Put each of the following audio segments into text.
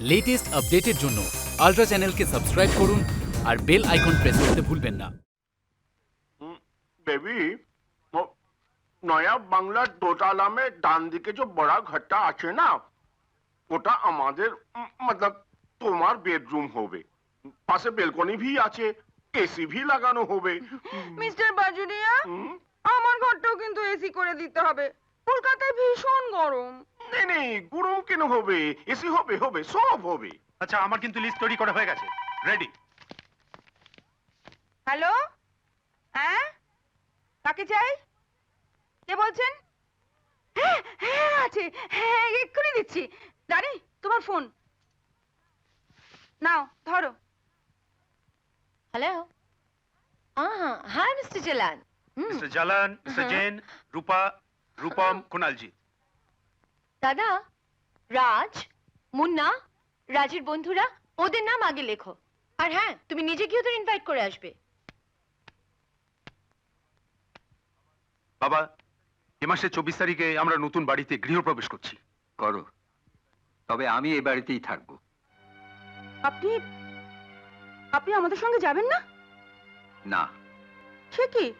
Latest আপডেটের জন্য ultra চ্যানেলকে সাবস্ক্রাইব করুন আর বেল আইকন প্রেস করতে ভুলবেন না। বেবি নয়া বাংলার দোতলামে ডান দিকে যে বড় ঘরটা আছে না ওটা আমাদের মতলব তোমার বেডরুম হবে। পাশে বেলকনি ভি আছে এসি ভি লাগানো হবে। মিস্টার বাজুরিয়া আমার ঘরটাও কিন্তু এসি করে দিতে হবে। কলকাতায় ভীষণ গরম। নেই নেই গরম কেন হবে? এসি হবে হবে সব হবে। আচ্ছা আমার কিন্তু লিস্ট তৈরি করা হয়ে গেছে। রেডি হ্যালো হ্যাঁ? কাকে চাই? কে বলছেন? হ্যাঁ হ্যাঁ আছে। হ্যাঁ এক্ষুনি দিচ্ছি। দাঁড়ি তোমার ফোন নাও ধরো? Ah, hi, Mr. Jalan. Hmm. Mister Jalan mister হ্যাঁ। জেন রূপা রূপম কুনালজি দাদা রাজ মুন্না রাজের বন্ধুরা ওদের নাম আগে লেখো। আর হ্যাঁ তুমি নিজে গিয়ে ওদের ইনভাইট করে আসবে। বাবা এ মাসের চব্বিশ তারিখে আমরা নতুন বাড়িতে গৃহপ্রবেশ করছি। করো। তবে আমি এ বাড়িতেই থাকব। আপনি আপনি আমাদের সঙ্গে যাবেন না? না। সে কি?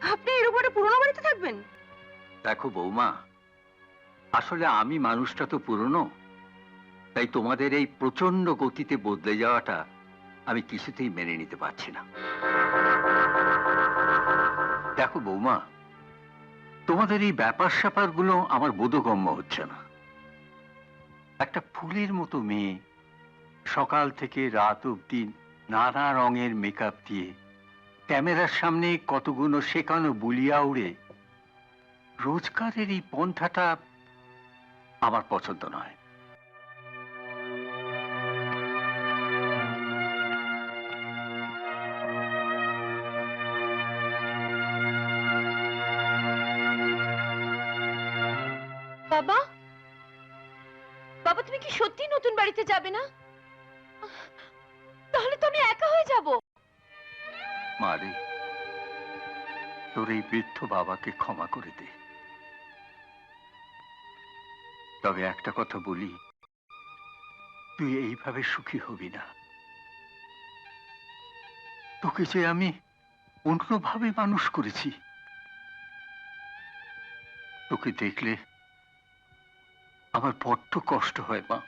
আপনি এর উপরে পুরোনো বাড়িতে থাকবেন? দেখো বৌমা, আসলে আমি মানুষটা তো পুরনো, তাই তোমাদের এই প্রচণ্ড গতিতে বদলে যাওয়াটা আমি কিছুতেই মেনে নিতে পারছি না। দেখো বৌমা, তোমাদের এই ব্যাপার স্যাপারগুলো আমার বোধগম্য হচ্ছে না। একটা ফুলের মতো মেয়ে সকাল থেকে রাত অবধি নানা রঙের মেকআপ দিয়ে ক্যামেরার সামনে কতগুলো শেখানো বুলিয়া উড়ে রোজগারের এই পন্থাটা আমার পছন্দ নয়। বাবা? বাবা তুমি কি সত্যি নতুন বাড়িতে যাবে না? তাহলে তো আমি একা হয়ে যাব। মারে তোর এই বৃদ্ধ বাবাকে ক্ষমা করে দে। তবে একটা কথা বলি, তুই এইভাবে সুখী হবি না। তোকে যে আমি অন্যভাবে মানুষ করেছি, তোকে দেখলে আমার বড্ড কষ্ট হয়, মা।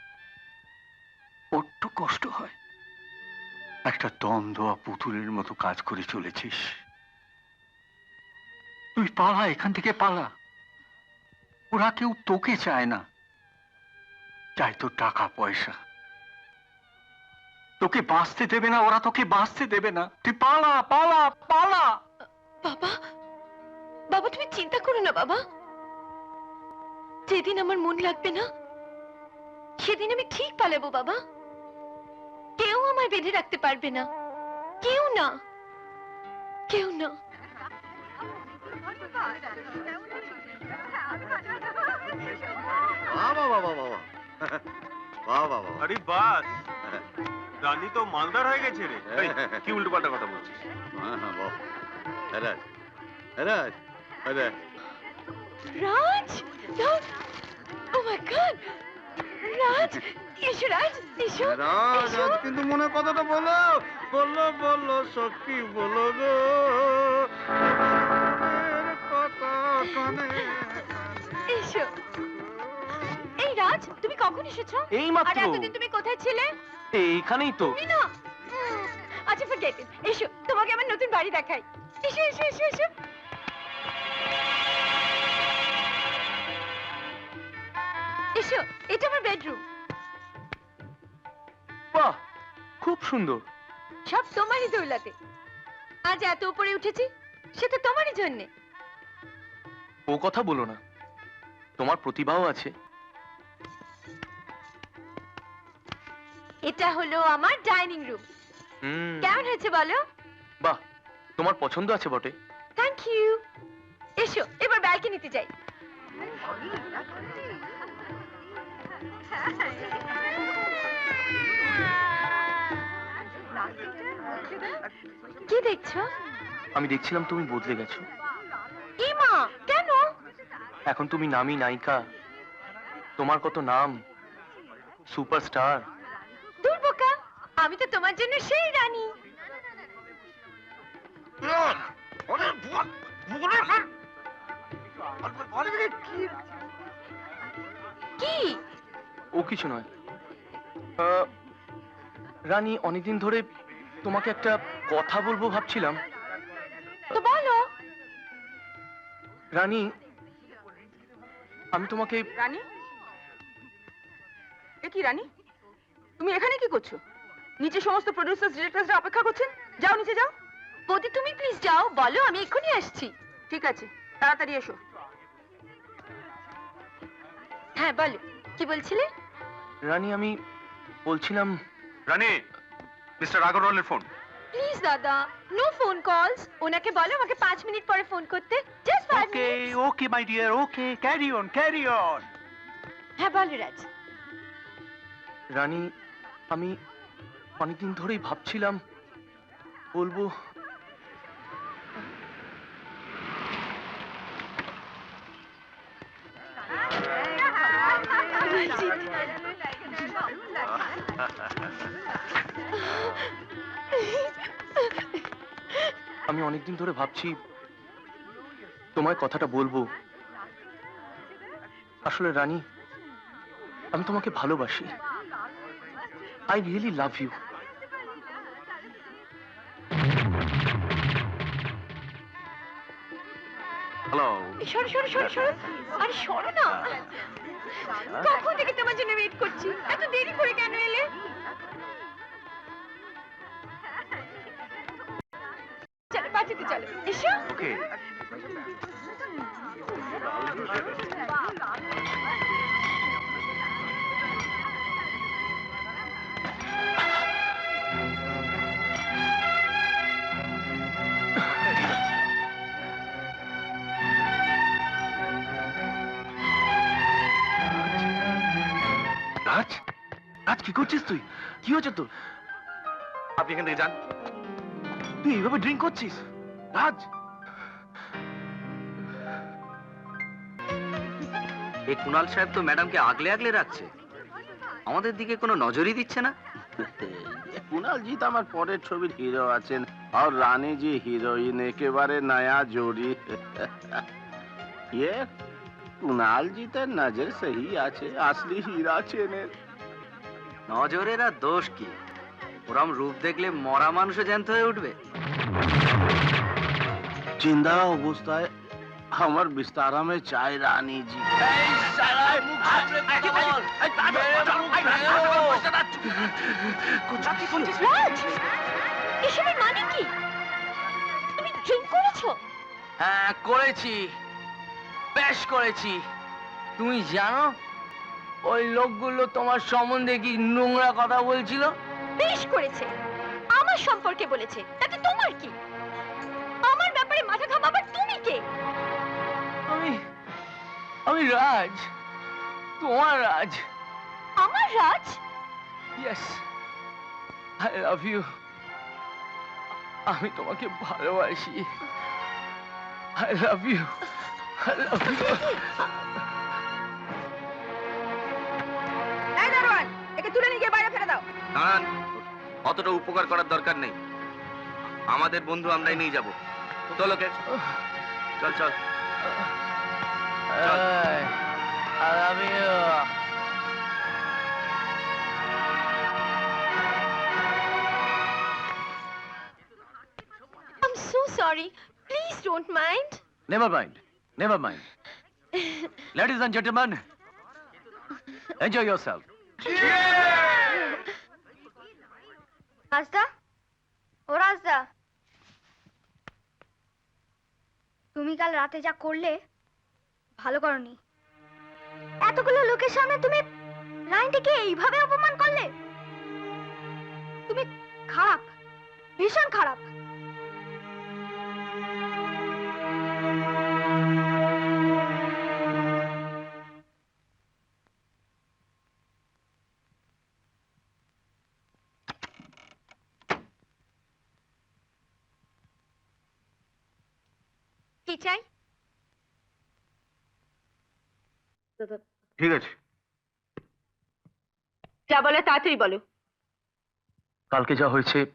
বড্ড কষ্ট হয়। একটা দম দেওয়া পুতুলের মতো কাজ করে চলেছিস। তুই পালা, এখান থেকে পালা। ওরা কেউ তোকে চায় না। চাই তো টাকা পয়সা। তোকে বাঁচতে দেবে না ওরা তোকে বাঁচতে দেবে না। তুই পালা পালা পালা। বাবা বাবা তুমি চিন্তা করো না বাবা। যেদিন আমার মন লাগবে না সেদিন আমি ঠিক পালাবো বাবা। কেউ আমায় বেঁধে রাখতে পারবে না। কেউ না। কেউ না। বাবা বাবা বাবা। বাবা বাবা আরে বাস রানী তো মালদার হয়ে গেছে রে। কি উল্টো পাল্টা কথা বলছিস? হ্যাঁ হ্যাঁ বাবা রাজ রাজ আরে রাজ রাজ ও মাই গড রাজ এসো রাজ এসো রাজ এসো। কিন্তু মনে কথাটা বলো বলল বলল সখী বলো গো। কথা কানে এসো। রাজ তুমি কখন এসেছ? এই আর মাত্র এতদিন তুমি কোথায় ছিলে? এইখানেই তো। তুমি না আচ্ছা ফরগেট ইট এসো তোমাকে আমার নতুন বাড়ি দেখাই। এসো এসো এসো এসো। এসো এটা আমার বেডরুম বাহ খুব সুন্দর। সব তোমারই দৌলাতে। আজ এত উপরে উঠেছি সেটা তোমারই জন্যে। ও কথা বলো না। তোমার প্রতিভাও আছে। এটা হলো আমার ডাইনিং রুম। হুম, কেমন হয়েছে বলো? বাহ তোমার পছন্দ আছে বটে। থ্যাংক ইউ এসো এবার ব্যালকনিতে যাই। কি দেখছ? আমি দেখছিলাম তুমি বদলে গেছো। কি মা কেন? এখন তুমি নামি নায়িকা। তোমার কত নাম? সুপারস্টার। দূর বোকা আমি তো তোমার জন্য সেই রানী। কি? ও কিছু নয়। রানী অনেকদিন ধরে তোমাকে একটা কথা বলব ভাবছিলাম। তো বলো। রানী আমি তোমাকে রানী? এ কি রানী? তুমি এখানে কি করছ? নিচে সমস্ত প্রডিউসার ডিরেক্টরসরা অপেক্ষা করছেন? যাও নিচে যাও। বৌদি তুমি প্লিজ যাও বলো আমি এক্ষুনি আসছি। ঠিক আছে তাড়াতাড়ি এসো। হ্যাঁ বলো কি বলছিলে? রানী আমি বলছিলাম রানী মিস্টার আগরওয়ালের ফোন। প্লিজ দাদা নো ফোন কলস ওনাকে বলো আমাকে পাঁচ মিনিট পরে ফোন করতে। Just five okay okay my dear okay carry on carry on হ্যাঁ বলো রাজ। রানী আমি অনেকদিন ধরেই ভাবছিলাম বলব, আমি অনেকদিন ধরে ভাবছি তোমায় কথাটা বলব। আসলে রানী, আমি তোমাকে ভালোবাসি। I really love you. Hello সরো সরো সরো সরো। আরে সরো না। কখন থেকে তোমার জন্য ওয়েট করছি? এত দেরি করে কেন এলে? কি আপনি এখান থেকে যান। তুই এইভাবে ড্রিঙ্ক করছিস? রাজ! এই কুণাল সাহেব তো ম্যাডামকে আগলে আগলে রাখছে। আমাদের দিকে কোনো নজরই দিচ্ছে না। কুণাল জি তো আমার পরের ছবির হিরো আছেন। আর রানী জি হিরোইন একেবারে নয়া জোড়ি। ये জি তো নজর সহি আছে আসলি হীরা চেনের। নজরের আর দোষ কি? ওরম রূপ দেখলে মরা মানুষও জ্যান্ত হয়ে উঠবে। জিন্দা অবস্থায় আমার বিস্তারামে চাই রানী জি এসবের মানে কি? তুমি ড্রিঙ্ক করেছ? হ্যাঁ করেছি। বেশ করেছি। তুমি জানো ওই লোকগুলো তোমার সম্বন্ধে কি নোংরা কথা বলছিল? বেশ করেছে। আমার সম্পর্কে বলেছে। তাতে তোমার কি? আমার ব্যাপারে মাথা ঘামাবার তুমি কে? আমি আমি রাজ। তোমার রাজ। আমার Raj? Yes I love you আমি তোমাকে ভালোবাসি। I love you I love you দারোয়ান একে তুলে নিয়ে গিয়ে বাইরে ফেলে দাও। দাঁড়ান অতটা উপকার করার দরকার নেই। আমাদের বন্ধু আমরাই নিয়ে যাব। চলো কে? চল চল। I I'm so sorry. Please don't mind. Never mind never mind ladies and gentleman enjoy yourself. রাজদা ও রাজদা তুমি কাল রাতে যা করলে, ভালো করনি। এতগুলো লোকের সামনে তুমি লাইনটিকে এইভাবে অপমান করলে? তুমি খারাপ, ভীষণ খারাপ। ঠিক আছে। যা বলে তাড়াতাড়ি বলো। কালকে যা হয়েছে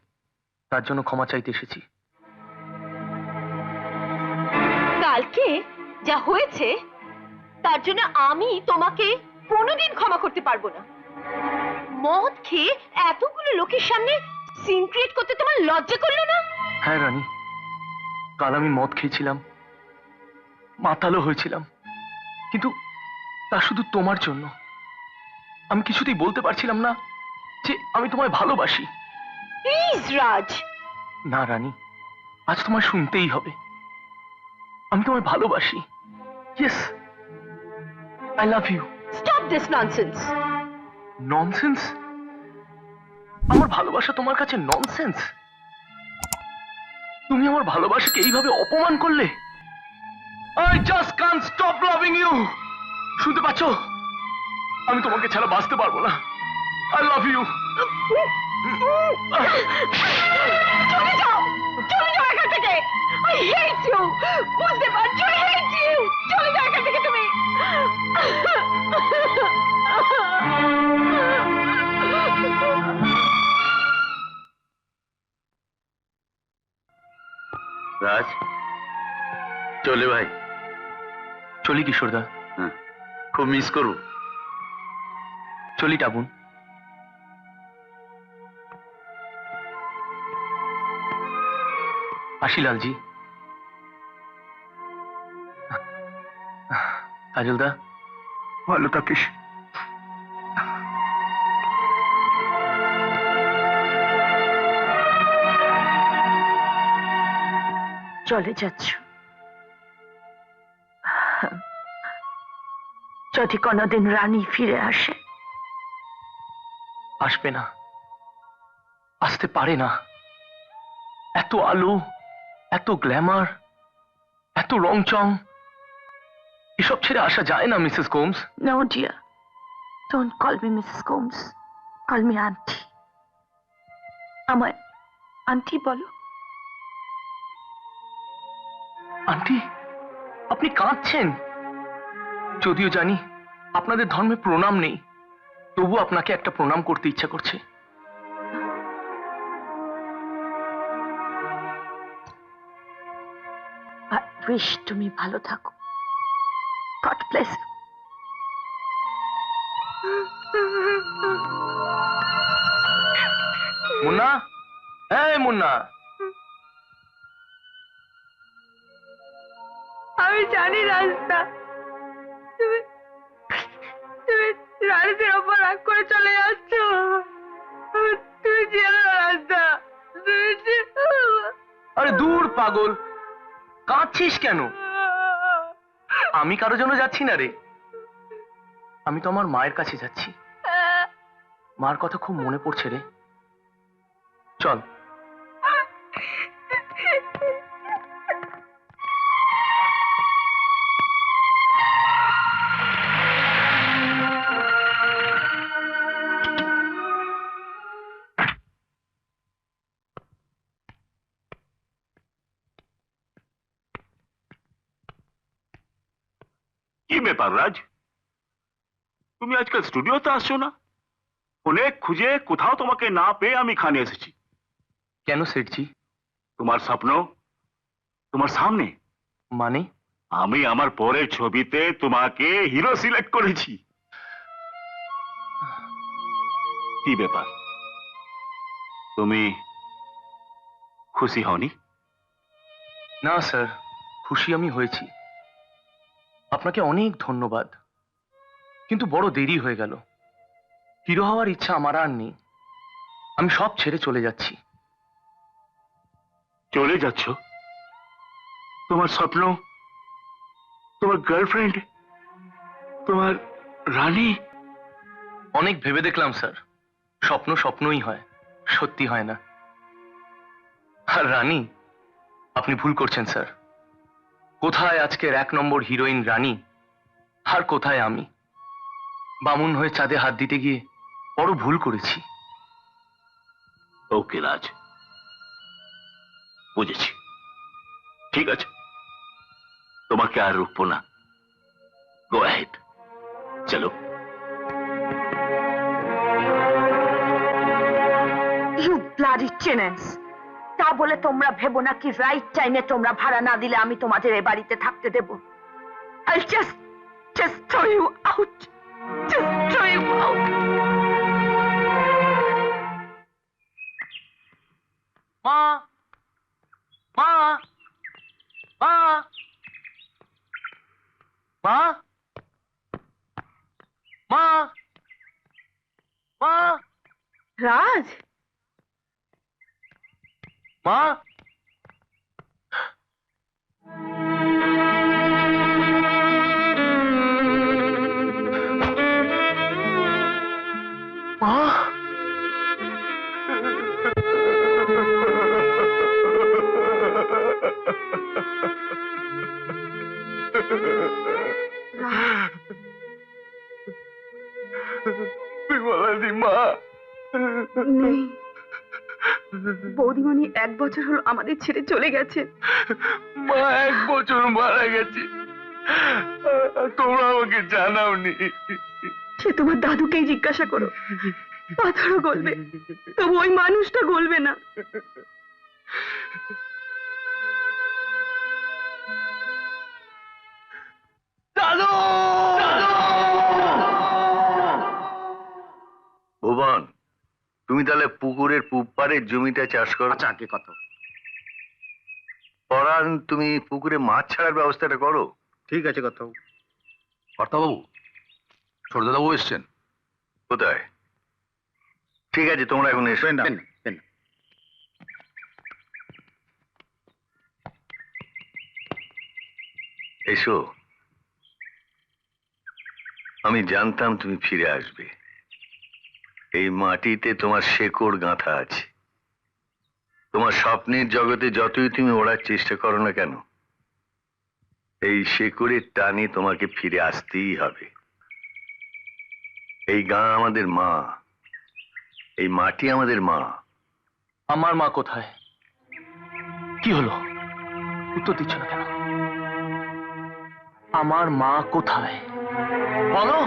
তার জন্য ক্ষমা চাইতে এসেছি। কালকে যা হয়েছে তার জন্য আমি তোমাকে কোনোদিন ক্ষমা করতে পারব না। মদ খেয়ে এতগুলো লোকের সামনে সিন ক্রিয়েট করতে তোমার লজ্জা করল না? হ্যাঁ রানী। কাল আমি মদ খেয়েছিলাম মাতালো হয়েছিলাম। কিন্তু তা শুধু তোমার জন্য। আমি কিছুতেই বলতে পারছিলাম না যে আমি তোমায় ভালোবাসি। প্লিজ রাজ। না রানী আজ তোমায় শুনতেই হবে। আমি তোমায় ভালোবাসি। Yes I love you stop this nonsense nonsense আমার ভালোবাসা তোমার কাছে ননসেন্স তুমি আমার ভালোবাসাকে এইভাবে অপমান করলে? I just can stop loving you শুনতে পাচ্ছ? আমি তোমাকে ছাড়া বাঁচতে পারব না। আই লাভ ইউ চলে যাও চলে যাও এখান থেকে। আই হেট ইউ বুঝতে পারছ হেট ইউ চলে যাও এখান থেকে তুমি। রাজ চলে ভাই। চলি কিশোরদা। খুব মিস করব। চলি টাবুন আসি লালজি। কাজলদা। ভালো থাকিস। চলে যাচ্ছ। যদি কোনোদিন রানী ফিরে আসে? আসবে না। আসতে পারে না। এত আলো এত গ্ল্যামার এত রংচং। এসব ছেড়ে আসা যায় না Mrs Gomes no dear don't call me Mrs Gomes call me aunty আমায় আন্টি বলো। আন্টি আপনি কাঁদছেন। যদিও জানি আপনাদের ধর্মে প্রণাম নেই তবু আপনাকে একটা প্রণাম করতে ইচ্ছা করছে। উইশ তুমি ভালো থাকো। God bless Munna? এই মুন্না! আমি জানি রাস্তা রানীদের ওপর রাগ করে চলে যাচ্ছ? তুমি চেনো না রাস্তা আরে দূর, পাগল। কাঁদছিস কেন? আমি কারও জন্য যাচ্ছি না রে। আমি তো আমার মায়ের কাছে যাচ্ছি। মার কথা খুব মনে পড়ছে রে। চল। ব্যাপার রাজ তুমি আজকাল স্টুডিওতে আসছো না? অনেক খুঁজে কোথাও তোমাকে না পেয়ে আমি খানে এসেছি। কেন সেটজি তোমার স্বপ্ন? তোমার সামনে? মানে? আমি আমার পরের ছবিতে তোমাকে হিরো সিলেক্ট করেছি। কি ব্যাপার? তুমি খুশি হওনি? না স্যার খুশি আমি হয়েছি। আপনাকে অনেক ধন্যবাদ। কিন্তু বড় দেরি হয়ে গেল। হিরো হওয়ার ইচ্ছা আমার আর নেই। আমি সব ছেড়ে চলে যাচ্ছি। চলে যাচ্ছ? তোমার স্বপ্ন? তোমার গার্লফ্রেন্ড তোমার রানী? অনেক ভেবে দেখলাম স্যার। স্বপ্ন স্বপ্নই হয় সত্যি হয় না। আর রানী আপনি ভুল করছেন স্যার। কোথায় আজকের এক নম্বর হিরোইন রানী? আর কোথায় আমি? বামুন হয়ে চাঁদে হাত দিতে গিয়ে বড় ভুল করেছি। ওকে রাজ। বুঝেছি। ঠিক আছে। তোমাকে আর রুখবো না। গো হেড চলো। ব্লাডি টেনেন্টস তা বলে তোমরা ভেবো না কি রাইট টাইমে তোমরা ভাড়া না দিলে আমি তোমাদের এ বাড়িতে থাকতে দেবো I'll just, just throw you out. Just throw you out বিমলাদি মা। নেই। বৌদিমণি এক বছর হলো আমাদের ছেড়ে চলে গেছে। মা এক বছর মারা গেছে। তোমরা আমাকে জানাওনি। সে তোমার দাদুকেই জিজ্ঞাসা করো। পাথরও গলবে। তবু ওই মানুষটা গলবে না। দাদু! ভুবন তুমি তাহলে পুকুরের পূব পাড়ের জমিটা চাষ করো। আচ্ছা কি কথা পরান তুমি পুকুরে মাছ ছাড়ার ব্যবস্থাটা করো। ঠিক আছে কথা কর্তাবাবু ছোটদাদাবু এসছেন। কোথায়? ঠিক আছে তোমরা এখন এসো। এসো। আমি জানতাম তুমি ফিরে আসবে। এই মাটিতে তোমার শেকড় গাঁথা আছে। তোমার স্বপ্নের জগতে যতই তুমি ওড়ার চেষ্টা করো না কেন, এই শেকড়ের টানে তোমাকে ফিরে আসতেই হবে। এই গা আমাদের মা, এই মাটি আমাদের মা। আমার মা কোথায়? কি হলো? উত্তর দিচ্ছ না কেন? আমার মা কোথায়? বলো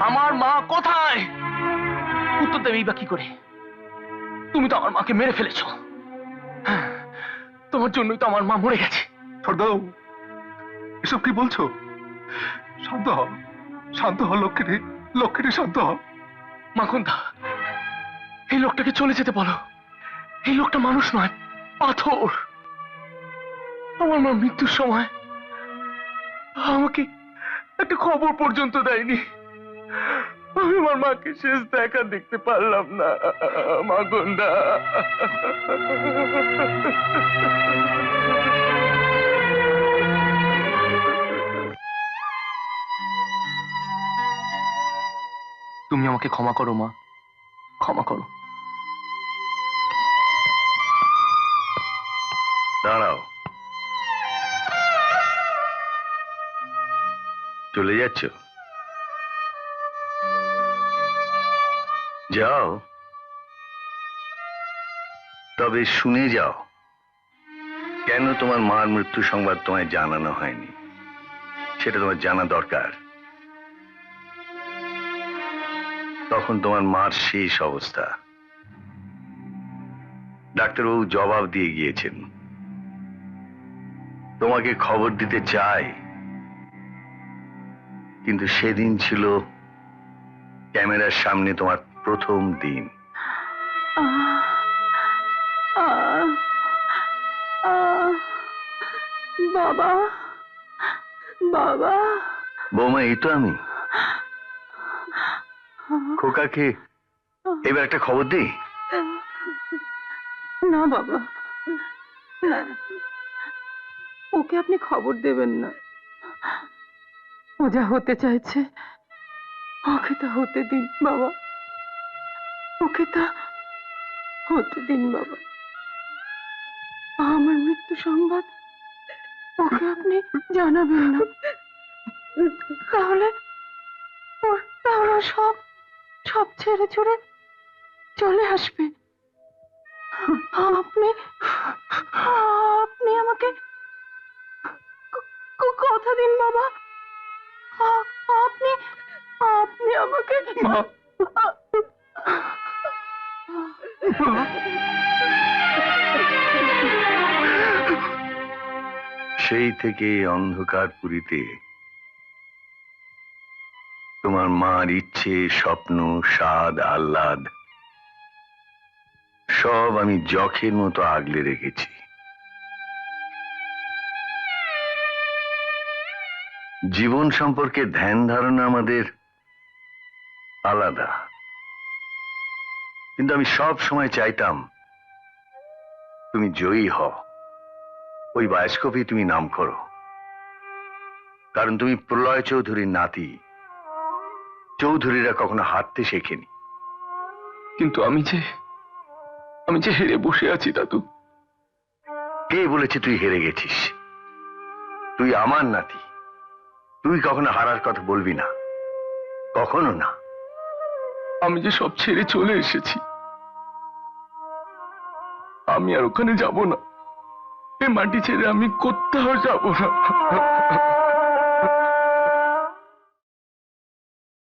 আমার মা কোথায়? উত্তর দেবেই বা কি করে? তুমি তো আমার মাকে মেরে ফেলেছো। হ্যাঁ, তোমার জন্যই তো আমার মা মরে গেছে। এসব কি বলছো? শান্ত হ শান্ত হ লক্ষ্মী লক্ষ্মী শান্ত হ মাখনদা এই লোকটাকে চলে যেতে বলো। এই লোকটা মানুষ নয় পাথর। আমার মা মৃত্যুর সময় আমাকে একটা খবর পর্যন্ত দেয়নি। আমি আমার মাকে শেষ দেখা দেখতে পারলাম না মাগন্দা তুমি আমাকে ক্ষমা করো, মা। ক্ষমা করো। চলে যাচ্ছ। যাও। তবে শুনে যাও, কেন তোমার মার মৃত্যু সংবাদ তোমায় জানানো হয়নি? সেটা তোমার জানা দরকার। তখন তোমার মার শেষ অবস্থা। ডাক্তারবাবু জবাব দিয়ে গিয়েছেন। তোমাকে খবর দিতে চাই। কিন্তু সেদিন ছিল ক্যামেরার সামনে তোমার প্রথম দিন। বাবা বাবা। বৌমা এই তো আমি। খোকাকে এবার একটা খবর দিই? না বাবা। ওকে আপনি খবর দেবেন না। ও হতে চাইছে। ওকে তা হতে দিন বাবা। ওকে তা হতে দিন বাবা। আমার মৃত্যু সংবাদ ওকে আপনি জানাবেন না। তাহলে তাহলে সব সব ছেড়ে ছুড়ে চলে আসবে। আপনি আপনি আমাকে কথা দিন বাবা। আপনি আপনি আমাকে সেই থেকে অন্ধকার পুরীতে তোমার মার ইচ্ছে স্বপ্ন স্বাদ আহ্লাদ সব আমি জখের মতো আগলে রেখেছি। জীবন সম্পর্কে ধ্যান ধারণা আমাদের আলাদা। কিন্তু আমি সব সময় চাইতাম তুমি জয়ী হও। ওই বায়োস্কোপে তুমি নাম করো। কারণ তুমি প্রলয় চৌধুরীর নাতি। চৌধুরীরা কখনো হাঁটতে শেখেনি। কিন্তু আমি যে আমি যে হেরে বসে আছি দাদু। কে বলেছে তুই হেরে গেছিস? তুই আমার নাতি। তুই কখনো হারার কথা বলবি না। কখনো না। আমি যে সব ছেড়ে চলে এসেছি, আমি আর ওখানে যাব না। এ মাটি ছেড়ে আমি কোথাও যাব না।